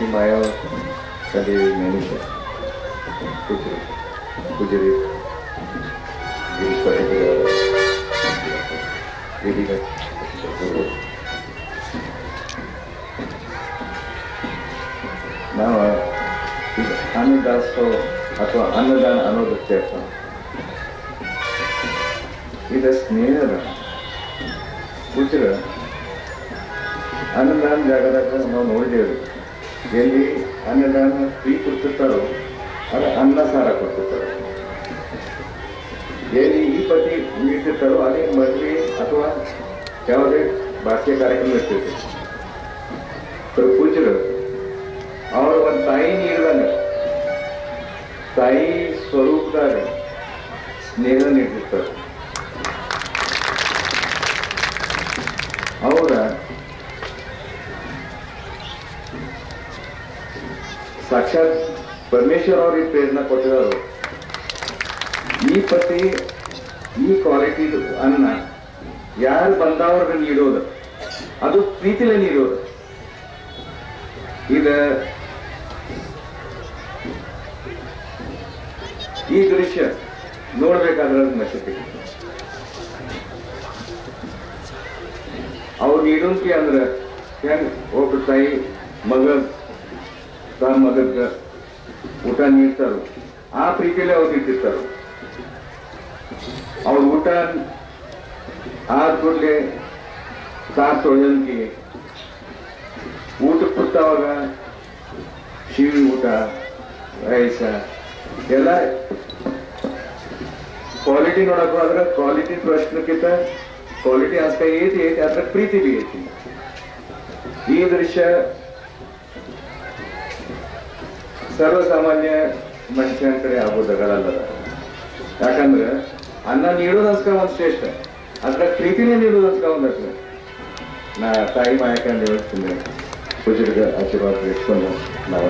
in my own study manager, Gujarat, Gujarat, Greece for India, reading it. ನಾವು ಅನ್ನದಾಸೋ ಅಥವಾ ಅನ್ನದಾನ ಅನ್ನೋದಕ್ಕೆ ಅರ್ಥ ಇದು ಸ್ನೇಹದ ಗುಜರಾತ್ ಅನ್ನದಾನ ಜಾಗದಾಗ ನಾವು ನೋಡಿದ್ದೇವೆ ಎಲ್ಲಿ ಅನ್ನದಾನ ಫ್ರೀ ಕೊಡ್ತಿರ್ತಾರೋ ಅದು ಅನ್ನ ಸಾರ ಕೊಡ್ತಿರ್ತಾರೆ. ಎಲ್ಲಿ ಈ ಪತಿ ನೀಡ್ತಿರ್ತಾರೋ ಅದೇ ಮದುವೆ ಅಥವಾ ಯಾವುದೇ ಭಾಷೆ ಕಾರ್ಯಕ್ರಮ ಇರ್ತೈತೆ. ಪೂಜರು ಅವರು ಒಂದು ತಾಯಿ ನೀಡಿದಾನೆ. ತಾಯಿ ಸ್ವರೂಪದಾಗ ಸ್ನೇಹ ನೀಡ್ತಿರ್ತಾರೆ. ಅವರ ಸಾಕ್ಷಾತ್ ಪರಮೇಶ್ವರ್ ಅವ್ರಿಗೆ ಪ್ರೇರಣೆ ಕೊಟ್ಟಿರೋರು ಈ ಪತಿ, ಈ ಕ್ವಾಲಿಟಿ ಅನ್ನ ಯಾರು ಬಂದವ್ರಿಗೆ ನೀಡೋದು ಅದು ಪ್ರೀತಿಲೇ ನೀಡೋದು ಇದು ಈ ದೃಶ್ಯ ನೋಡ್ಬೇಕಾದ್ರೆ ನಶತೆ ಅವ್ರು ನೀಡೋಕೆ ಅಂದ್ರೆ ಹೆಂಗ್ ಒಬ್ಬ ತಾಯಿ ಮಗ ತನ್ನ ಮಗಕ್ಕೆ ಊಟ ನೀಡ್ತಾರೋ. ಆ ಪ್ರೀತಿಯಲ್ಲಿ ಅವ್ರು ಇಟ್ಟಿರ್ತಾರೋ ಅವ್ರ ಊಟ ಆದ ಕೂಡಲೇ ಸಾರ್ ತೊಳೆದಂಗೆ ಊಟ ಕೊಡ್ತಾವಾಗ ಶಿವಿ ಊಟ, ರೈಸ, ಎಲ್ಲ ಕ್ವಾಲಿಟಿ ನೋಡಕ್ ಹೋದ್ರೆ ಕ್ವಾಲಿಟಿ ಪ್ರಶ್ನಕ್ಕಿಂತ ಕ್ವಾಲಿಟಿ ಅಷ್ಟ ಐತಿ ಐತಿ ಅದ್ರ ಪ್ರೀತಿ ಬಿ ಐತಿ. ಈ ದೃಶ್ಯ ಸರ್ವಸಾಮಾನ್ಯ ಮನುಷ್ಯನ ಕಡೆ ಆಗೋದಾಗಲ್ಲ ಯಾಕಂದ್ರೆ ಅನ್ನ ನೀಡೋದಸ್ಕ ಒಂದು ಶ್ರೇಷ್ಠ. ಅದ್ರ ಪ್ರೀತಿನೇ ನೀಡೋದಸ್ಕ ಒಂದು ಅಷ್ಟೇ ನಾ ತಾಯಿ ಮಾಯಕಂಡು ಹೇಳ್ತೀನಿ. ಪೂಜೆಗೆ ಆಶೀರ್ವಾದ ಇಟ್ಕೊಂಡು ನಾವು